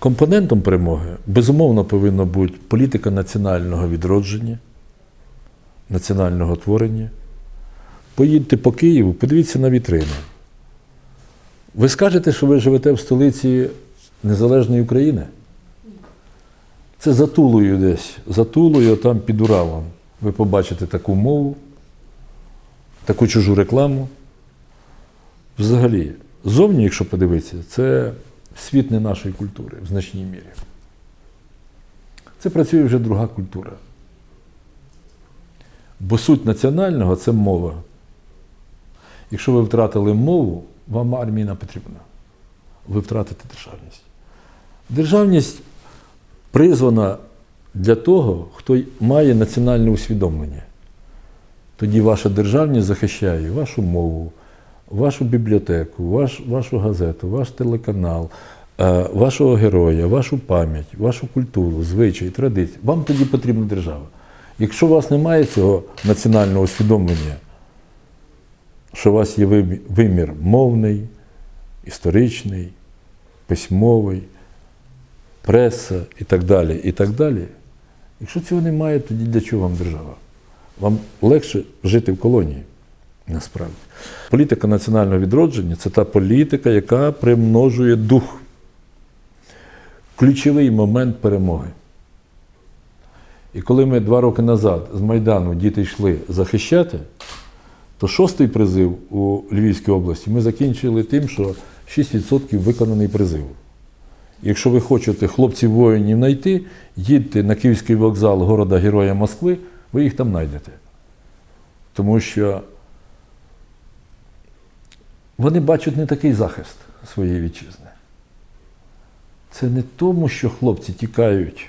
Компонентом перемоги безумовно повинна бути політика національного відродження, національного творення. Поїдьте по Києву, подивіться на вітрини. Ви скажете, що ви живете в столиці Незалежної України? Це за Тулою десь, за Тулою, там під Уралом. Ви побачите таку мову, таку чужу рекламу. Взагалі, зовні, якщо подивитися, це світ не нашої культури в значній мірі. Це працює вже друга культура. Бо суть національного це мова. Якщо ви втратили мову, вам армія не потрібна. Ви втратите державність. Державність призвана для того, хто має національне усвідомлення. Тоді ваша державність захищає вашу мову, вашу бібліотеку, ваш, вашу газету, ваш телеканал, е, вашого героя, вашу пам'ять, вашу культуру, звичаї, традиції. Вам тоді потрібна держава. Якщо у вас немає цього національного усвідомлення, що у вас є вимір мовний, історичний, письмовий, преса і так далі, і так далі. Якщо цього немає, тоді для чого вам держава? Вам легше жити в колонії, насправді. Політика національного відродження це та політика, яка примножує дух. Ключовий момент перемоги. І коли ми два роки назад з Майдану діти йшли захищати, то шостий призив у Львівській області ми закінчили тим, що 6% виконаний призив. Якщо ви хочете хлопців воїнів знайти, їдьте на Київський вокзал города Героя Москви, ви їх там знайдете. Тому що вони бачать не такий захист своєї вітчизни. Це не тому, що хлопці тікають,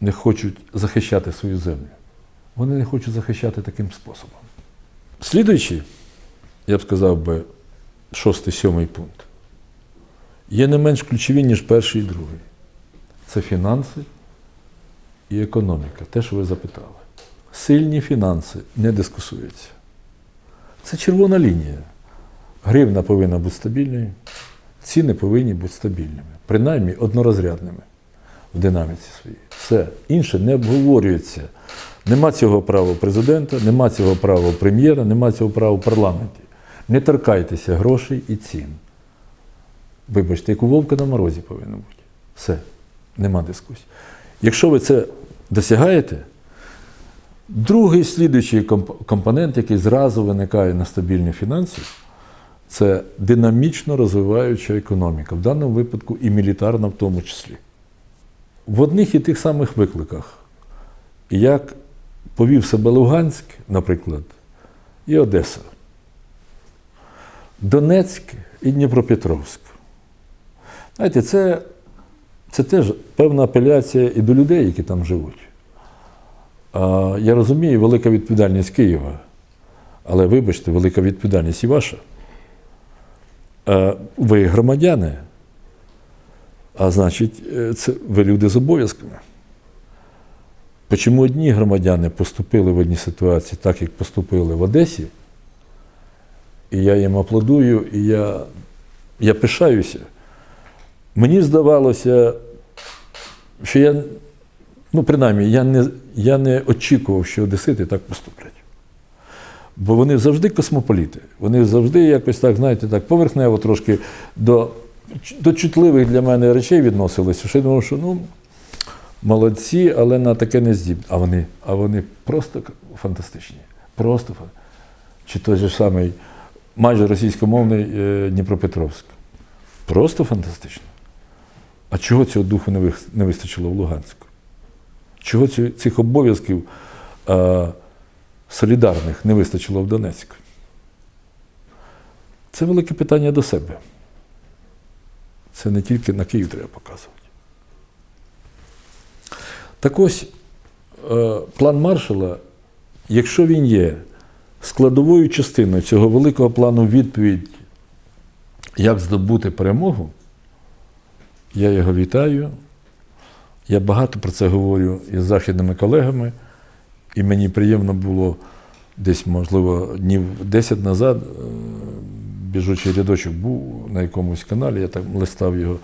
не хочуть захищати свою землю. Вони не хочуть захищати таким способом. Слідуючий, я б сказав би, шостий, сьомий пункт, є не менш ключові, ніж перший і другий. Це фінанси і економіка. Те, що ви запитали. Сильні фінанси не дискусуються. Це червона лінія. Гривна повинна бути стабільною, ціни повинні бути стабільними, принаймні однорозрядними в динаміці своїй. Все. Інше не обговорюється. Нема цього права президента, нема цього права прем'єра, нема цього права у парламенті. Не торкайтеся грошей і цін. Вибачте, як у вовка на морозі повинно бути. Все, нема дискусії. Якщо ви це досягаєте, другий слідуючий компонент, який зразу виникає на стабільні фінанси, це динамічно розвиваюча економіка, в даному випадку і мілітарна в тому числі. В одних і тих самих викликах, як повів себе Луганськ, наприклад, і Одеса, Донецьк і Дніпропетровськ. Знаєте, це, це теж певна апеляція і до людей, які там живуть. Я розумію, велика відповідальність Києва, але вибачте, велика відповідальність і ваша. Ви громадяни, а значить, е, це ви люди з обов'язками. Чому одні громадяни поступили в одній ситуації так, як поступили в Одесі, і я їм аплодую, і я, я пишаюся. Мені здавалося, що я, ну, принаймні, я не, я не очікував, що одесити так поступлять. Бо вони завжди космополіти. Вони завжди якось так, знаєте, так поверхнево трошки до, до чутливих для мене речей відносилися. Що я думав, що ну, молодці, але на таке не здібні. А вони, а вони просто фантастичні. Просто фан- Чи той же самий майже російськомовний е, Дніпропетровськ. Просто фантастично. А чого цього духу не вистачило в Луганську? Чого цих обов'язків е, солідарних не вистачило в Донецьку? Це велике питання до себе. Це не тільки на Київ треба показувати. Так ось, е, план Маршала, якщо він є складовою частиною цього великого плану відповідь, як здобути перемогу, я його вітаю. Я багато про це говорю із західними колегами, і мені приємно було десь, можливо, днів 10 назад, е, біжучий рядочок був на якомусь каналі, я так листав його.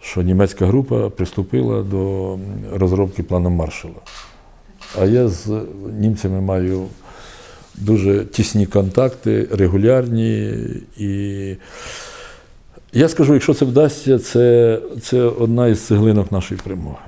що німецька група приступила до розробки плану Маршала. А я з німцями маю дуже тісні контакти, регулярні. І я скажу, якщо це вдасться, це, це одна із цеглинок нашої перемоги.